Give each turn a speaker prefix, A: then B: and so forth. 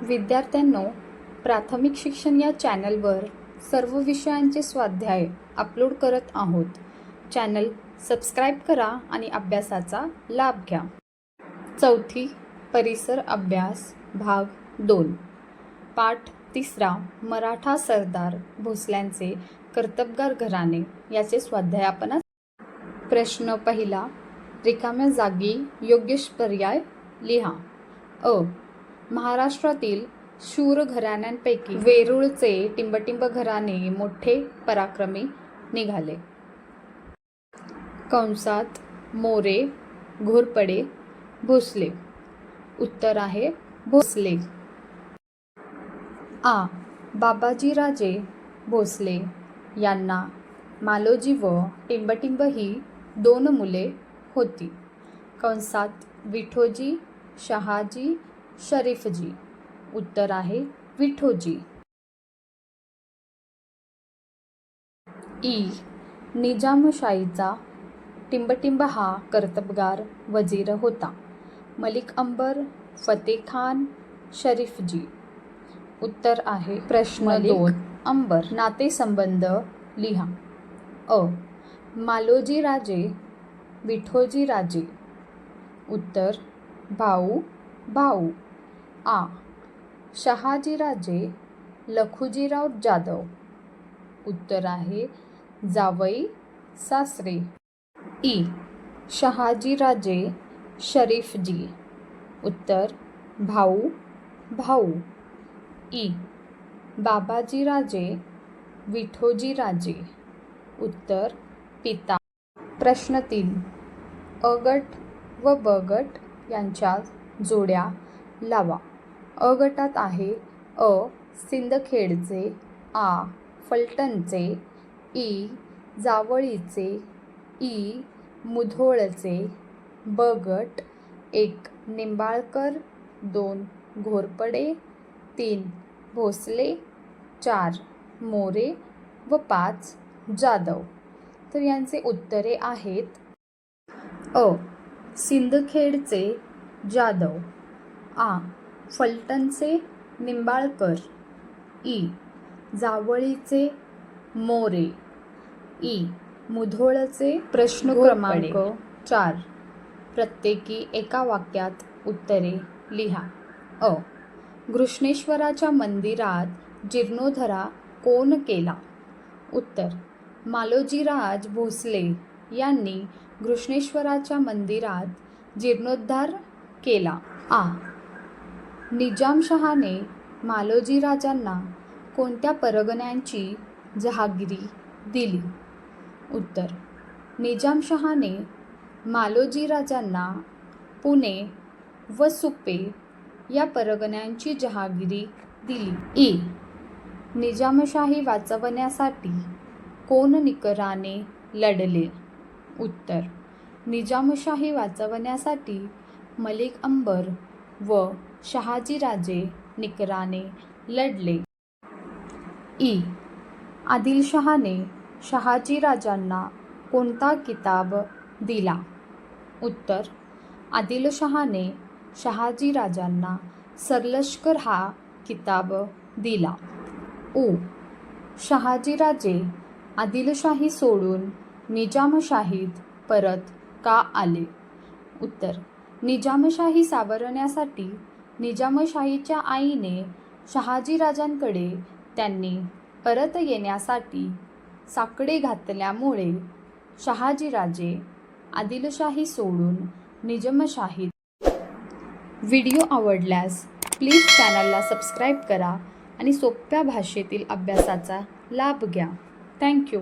A: विद्यार्थ्यांनो प्राथमिक शिक्षण या चॅनलवर सर्व विषयांचे स्वाध्याय अपलोड करत आहोत. चॅनल सबस्क्राईब करा आणि अभ्यासाचा लाभ घ्या. चौथी परिसर अभ्यास भाग दोन. पाठ तिसरा मराठा सरदार भोसल्यांचे कर्तबगार घराणे याचे स्वाध्याय आपण प्रश्न पहिला रिकाम्या जागी योग्य पर्याय लिहा. अ. महाराष्ट्रातील शूर घराण्यांपैकी वेरूळचे टिंबटिंब घराणे मोठे पराक्रमी निघाले. कंसात मोरे घोरपडे भोसले. उत्तर आहे भोसले. आ. बाबाजीराजे भोसले यांना मालोजी व टिंबटिंब ही दोन मुले होती. कंसात विठोजी शहाजी शरीफजी. उत्तर आहे विठोजी. ई. निजामशाहीचा टिंबटिंब हा कर्तबगार वजीर होता. मलिक अंबर फतेखान शरीफजी. उत्तर आहे प्रश्न दोन. अंबर नातेसंबंध लिहा. अ. मालोजी राजे विठोजी राजे उत्तर भाऊ भाऊ. आ. शहाजी राजे लखुजीराव जाधव. उत्तर आहे जावई सासरे. ई. शहाजीराजे शरीफजी. उत्तर भाऊ भाऊ. ई. बाबाजी राजे विठोजी राजे उत्तर पिता. प्रश्न तीन. अ गट व ब गट यांच्या जोड्या लावा. अ गटात आहे. अ. सिंदखेडचे. आ. फलटणचे. ई. जावळीचे. ई. मुधोळचे. ब. गट. एक. निंबाळकर. दोन. घोरपडे. तीन. भोसले. चार. मोरे व पाच. जाधव. तर यांचे उत्तरे आहेत. अ. सिंदखेडचे जाधव. आ. फलटणचे निंबाळकर. ई. जावळीचे मोरे. ई. मुधोळचे प्रश्न क्रमांक चार. प्रत्येकी एका वाक्यात उत्तरे लिहा. अ. घृष्णेश्वराच्या मंदिरात जीर्णोद्धरा कोण केला? उत्तर. मालोजीराज भोसले यांनी घृष्णेश्वराच्या मंदिरात जीर्णोद्धार केला. आ. निजामशहाने मालोजी राजांना कोणत्या परगण्यांची जहागिरी दिली? उत्तर निजामशहाने मालोजी राजांना पुणे व सुपे या परगण्यांची जहागिरी दिली. ई निजामशाही वाचवण्यासाठी कोण निकराने लढले? उत्तर निजामशाही वाचवण्यासाठी मलिक अंबर व शहाजीराजे निकराने लढले. ई. आदिलशहाने शहाजीराजांना कोणता किताब दिला? उत्तर. आदिलशहाने शहाजीराजांना सरलष्कर हा किताब दिला. उ. शहाजीराजे आदिलशाही सोडून निजामशाहीत परत का आले? उत्तर. निजामशाही सावरण्यासाठी निजामशाहीच्या आईने शहाजीराजांकडे त्यांनी परत येण्यासाठी साकडे घातल्यामुळे शहाजीराजे आदिलशाही सोडून निजामशाहीत. व्हिडिओ आवडल्यास प्लीज चॅनलला सबस्क्राईब करा आणि सोप्या भाषेतील अभ्यासाचा लाभ घ्या. थँक्यू.